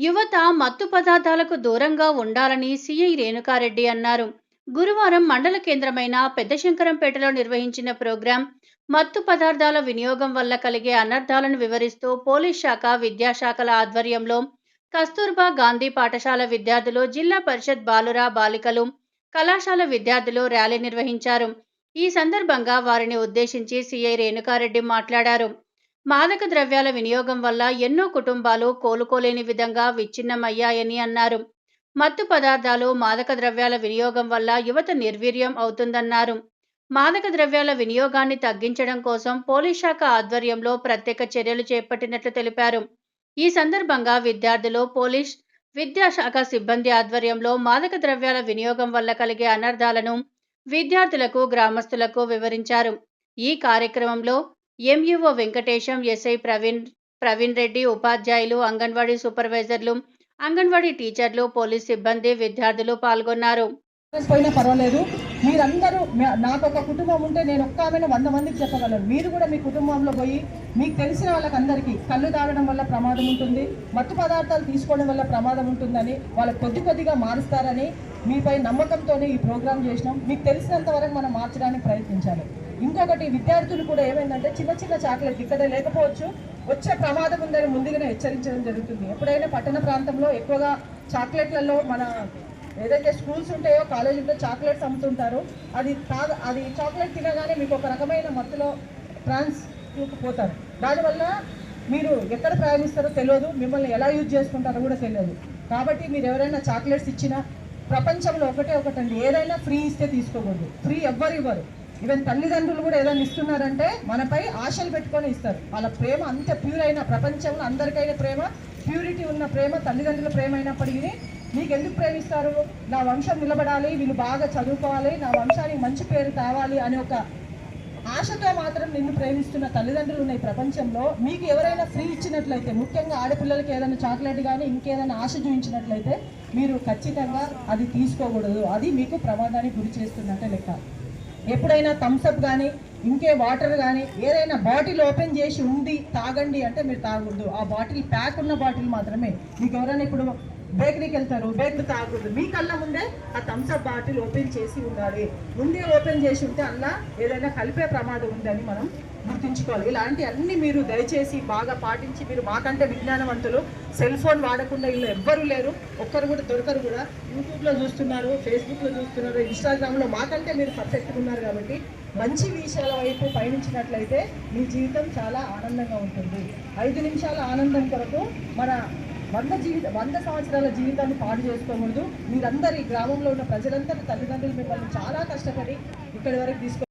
యువత మత్తు పదార్థాలకు దూరంగా ఉండాలని సిఐ రేణుకారెడ్డి అన్నారు. గురువారం మండల కేంద్రమైన పెద్దశంకరంపేటలో నిర్వహించిన ప్రోగ్రాం మత్తు పదార్థాల వినియోగం వల్ల కలిగే అనర్థాలను వివరిస్తూ పోలీస్ శాఖ విద్యాశాఖల ఆధ్వర్యంలో కస్తూర్బా గాంధీ పాఠశాల విద్యార్థులు జిల్లా పరిషత్ బాలురా బాలికలు కళాశాల విద్యార్థులు ర్యాలీ నిర్వహించారు. ఈ సందర్భంగా వారిని ఉద్దేశించి సిఐ రేణుకారెడ్డి మాట్లాడారు. మాదక ద్రవ్యాల వినియోగం వల్ల ఎన్నో కుటుంబాలు కోలుకోలేని విధంగా విచ్ఛిన్నమయ్యాయని అన్నారు. మత్తు పదార్థాలు మాదక ద్రవ్యాల వినియోగం వల్ల యువత నిర్వీర్యం అవుతుందన్నారు. మాదక ద్రవ్యాల వినియోగాన్ని తగ్గించడం కోసం పోలీస్ శాఖ ఆధ్వర్యంలో ప్రత్యేక చర్యలు చేపట్టినట్లు తెలిపారు. ఈ సందర్భంగా విద్యార్థులు పోలీస్ విద్యాశాఖ సిబ్బంది ఆధ్వర్యంలో మాదక ద్రవ్యాల వినియోగం వల్ల కలిగే అనర్థాలను విద్యార్థులకు గ్రామస్తులకు వివరించారు. ఈ కార్యక్రమంలో ఎంఈఓ వెంకటేశం ఎస్ఐ ప్రవీణ్ ప్రవీణ్ రెడ్డి ఉపాధ్యాయులు అంగన్వాడీ సూపర్వైజర్లు అంగన్వాడీ టీచర్లు పోలీస్ సిబ్బంది విద్యార్థులు పాల్గొన్నారు. పోయినా పర్వాలేదు. మీరందరూ నాకు ఒక కుటుంబం ఉంటే నేను ఒక్క ఆమెను వంద మందికి చెప్పగలను. మీరు కూడా మీ కుటుంబంలో పోయి మీకు తెలిసిన వాళ్ళకందరికీ కళ్ళు తాగడం వల్ల ప్రమాదం ఉంటుంది మత్తు పదార్థాలు తీసుకోవడం వల్ల ప్రమాదం ఉంటుందని వాళ్ళు కొద్ది కొద్దిగా మారుస్తారని మీపై నమ్మకంతోనే ఈ ప్రోగ్రాం చేసినాం. మీకు తెలిసినంత వరకు మనం మార్చడానికి ప్రయత్నించాలి. ఇంకొకటి విద్యార్థులు కూడా ఏమైందంటే చిన్న చిన్న చాక్లెట్ ఇక్కడ లేకపోవచ్చు వచ్చే ప్రమాదం ఉందని ముందుగానే హెచ్చరించడం జరుగుతుంది. ఎప్పుడైనా పట్టణ ప్రాంతంలో ఎక్కువగా చాక్లెట్లలో మన ఏదైతే స్కూల్స్ ఉంటాయో కాలేజీలో చాక్లెట్స్ అమ్ముతుంటారో. అది కాదు అది చాక్లెట్ తినగానే మీకు ఒక రకమైన మత్తులో ట్రాన్స్ పోతారు. దానివల్ల మీరు ఎక్కడ ప్రయాణిస్తారో తెలియదు. మిమ్మల్ని ఎలా యూజ్ చేసుకుంటారో కూడా తెలియదు. కాబట్టి మీరు ఎవరైనా చాక్లెట్స్ ఇచ్చినా ప్రపంచంలో ఒకటే ఒకటండి. ఏదైనా ఫ్రీ ఇస్తే తీసుకోకూడదు. ఫ్రీ ఎవ్వరు ఇవ్వరు. ఈవెన్ తల్లిదండ్రులు కూడా ఏదైనా ఇస్తున్నారంటే మనపై ఆశలు పెట్టుకొని ఇస్తారు. వాళ్ళ ప్రేమ అంత ప్యూర్ అయిన ప్రపంచంలో అందరికైనా ప్రేమ. ప్యూరిటీ ఉన్న ప్రేమ తల్లిదండ్రుల ప్రేమ అయినప్పటికీ మీకు ఎందుకు ప్రేమిస్తారు? నా వంశం నిలబడాలి వీళ్ళు బాగా చదువుకోవాలి నా వంశానికి మంచి పేరు కావాలి అనే ఒక ఆశతో మాత్రం నిన్ను ప్రేమిస్తున్న తల్లిదండ్రులు ఉన్న ఈ ప్రపంచంలో మీకు ఎవరైనా ఫ్రీ ఇచ్చినట్లయితే ముఖ్యంగా ఆడపిల్లలకి ఏదైనా చాక్లెట్ కానీ ఇంకేదైనా ఆశ చూపించినట్లయితే మీరు ఖచ్చితంగా అది తీసుకోకూడదు. అది మీకు ప్రమాదానికి గురి చేస్తున్నట్టే లెక్క. ఎప్పుడైనా థమ్స్అప్ కానీ ఇంకే వాటర్ కానీ ఏదైనా బాటిల్ ఓపెన్ చేసి ఉంది తాగండి అంటే మీరు తాగకూడదు. ఆ బాటిల్ ప్యాక్ ఉన్న బాటిల్ మాత్రమే. మీకు ఎవరైనా ఇప్పుడు బేకరీకి వెళ్తారు బేకరీ తాగుతుంది. మీ కళ్ళ ముందే ఆ థమ్స్అప్ బాటిల్ ఓపెన్ చేసి ఉండాలి. ముందే ఓపెన్ చేసి ఉంటే అలా ఏదైనా కలిపే ప్రమాదం ఉందని మనం గుర్తుంచుకోవాలి. ఇలాంటి అన్ని మీరు దయచేసి బాగా పాటించి మీరు మాకంటే విజ్ఞానవంతులు సెల్ ఫోన్ వాడకుండా ఇల్లు ఎవ్వరు లేరు. ఒక్కరు కూడా దొరకరు కూడా. యూట్యూబ్లో చూస్తున్నారు ఫేస్బుక్లో చూస్తున్నారు ఇన్స్టాగ్రామ్లో మాకంటే మీరు పర్ఫెక్ట్గా ఉన్నారు కాబట్టి మంచి విషయాల వైపు పయనించినట్లయితే మీ జీవితం చాలా ఆనందంగా ఉంటుంది. ఐదు నిమిషాల ఆనందం కొరకు మన వంద జీవిత వంద సంవత్సరాల జీవితాన్ని పాడు చేసుకోకూడదు. మీరందరి గ్రామంలో ఉన్న ప్రజలందరూ తల్లిదండ్రులు మిమ్మల్ని చాలా కష్టపడి ఇక్కడి వరకు తీసుకు